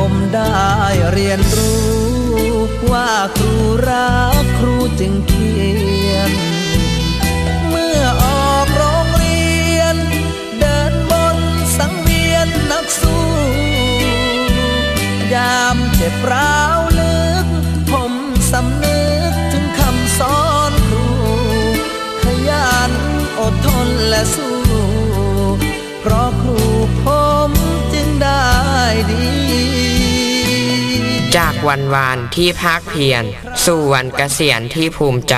ผมได้เรียนรู้ ว่าครูรักครูจึงเขียน เมื่อออกโรงเรียน เดินบนสังเวียนนักสู้ ยามเจ็บร้าวลึก ผมสำนึกถึงคำสอนครู ขยันอดทนและสู้ จากวันวานที่ภาคเพียร สู่วันเกษียณที่ภูมิใจ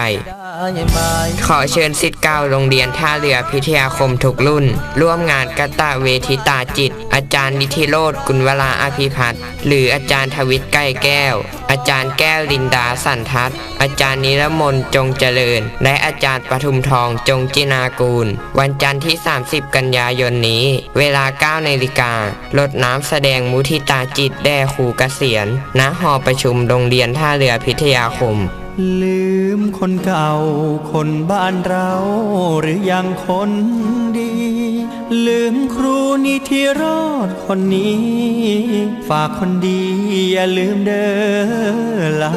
ขอเชิญสิทธิ์เก่าโรงเรียนท่าเรือพิทยาคมทุกรุ่น ร่วมงานกตะเวทิตาจิต อาจารย์นิธิโรธกุลวราอภิพัฒน์หรืออาจารย์ทวิทย์ไก่แก้ว อาจารย์แก้วลินดาสันทัศน์อาจารย์นิรมนจงเจริญ และอาจารย์ปทุมทองจงจินากูล วันจันทร์ที่ 30 กันยายนนี้ เวลา9นาฬิการดน้ำแสดงมุทิตาจิตแด่ครูเกษียณณหอประชุมโรงเรียนท่าเรือพิทยาคม ลืมคนเก่า คนบ้านเราหรือยังคนดี ลืมครูนี้ที่รอดคนนี้ ฝากคนดีอย่าลืมเด้อลา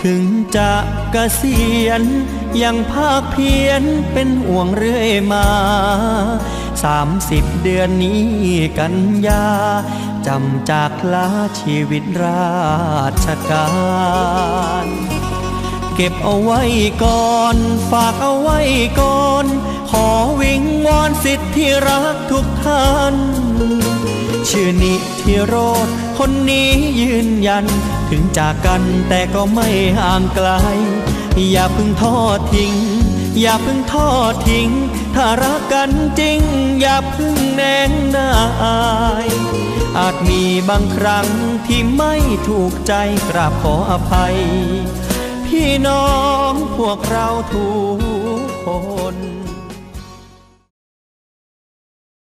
ถึงจะเกษียณ ยังภาคเพียนเป็นห่วงเรื่อยมาสามสิบเดือนนี้กันยาจำจากลาชีวิตราชการ เก็บเอาไว้ก่อน ฝากเอาไว้ก่อน ขอวิงวอนสิทธิรักทุกท่านชื่อนิธิโรธคนนี้ยืนยัน ถึงจากกันแต่ก็ไม่ห่างไกล อย่าเพิ่งทอดทิ้ง อย่าเพิ่งทอดทิ้ง ถ้ารักกันจริง อย่าเพิ่งแนงนายอาจมีบางครั้งที่ไม่ถูกใจกราบขออภัย พี่น้องพวกเราทุ